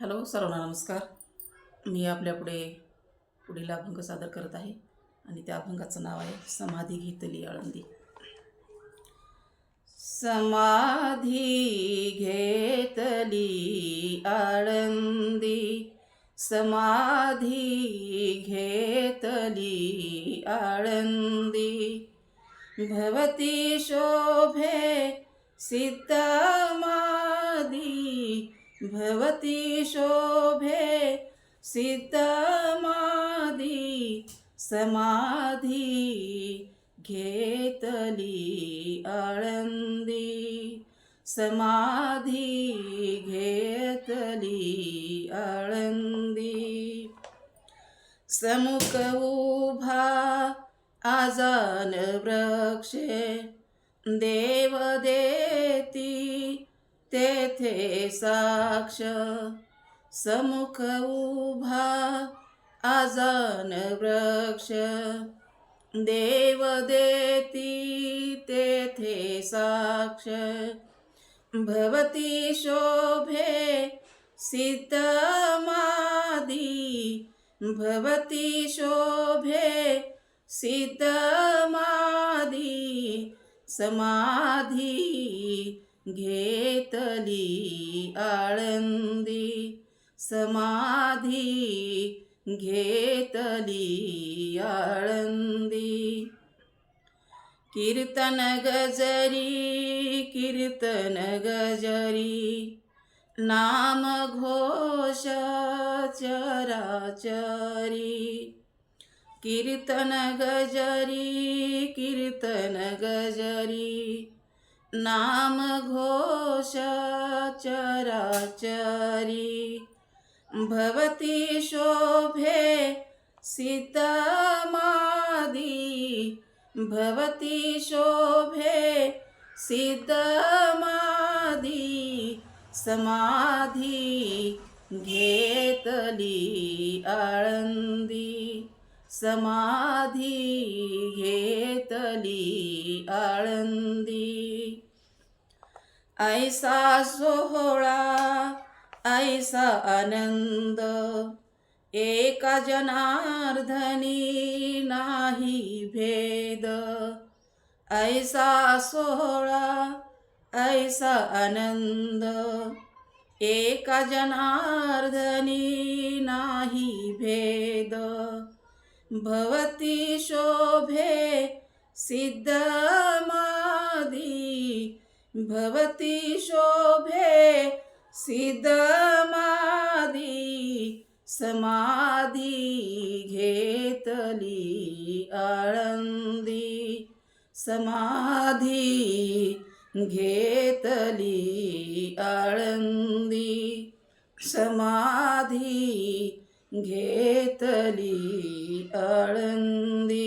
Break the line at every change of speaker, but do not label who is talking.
Hello सर्वांना नमस्कार. मी आपल्यापुढे पुढील अभंग सादर करत आहे आणि त्या अभंगाचं नाव आहे समाधी घेतली आळंदी. समाधी घेतली आळंदी समाधी घेतली आळंदी. भवती शोभे सिद्धमादी भवती शोभे सिद्धमादी समाधी घेतली आळंदी. समाधी घेतली आळंदी. समुख उभा आजान वृक्षे देव तेथे साक्ष समुख उभा आजान वृक्ष. देव देती तेथे साक्ष. भवती शोभे सिद्धमादी. भवती शोभे सिद्धमादी. समाधी. घेतली आळंदी. समाधी घेतली आळंदी. कीर्तन गजरी कीर्तन गजरी. नाम घोष चराचरी. कीर्तन गजरी कीर्तन गजरी. नाम घोष चराचरी। भवती शोभे सीतमादी। भवती शोभे सीतमादी। समाधी घेतली आळंदी। समाधी घेतली आळंदी। ऐसा सोहळा ऐसा आनंद एका जनार्दनी नाही भेद ऐसा सोहळा ऐसा आनंद एका जनार्दनी नाही भेद भवती शोभे सिद्धमादी भवती शोभे सिद्धमादी समाधी घेतली आळंदी समाधी घेतली आळंदी समाधी घेतली आळंदी.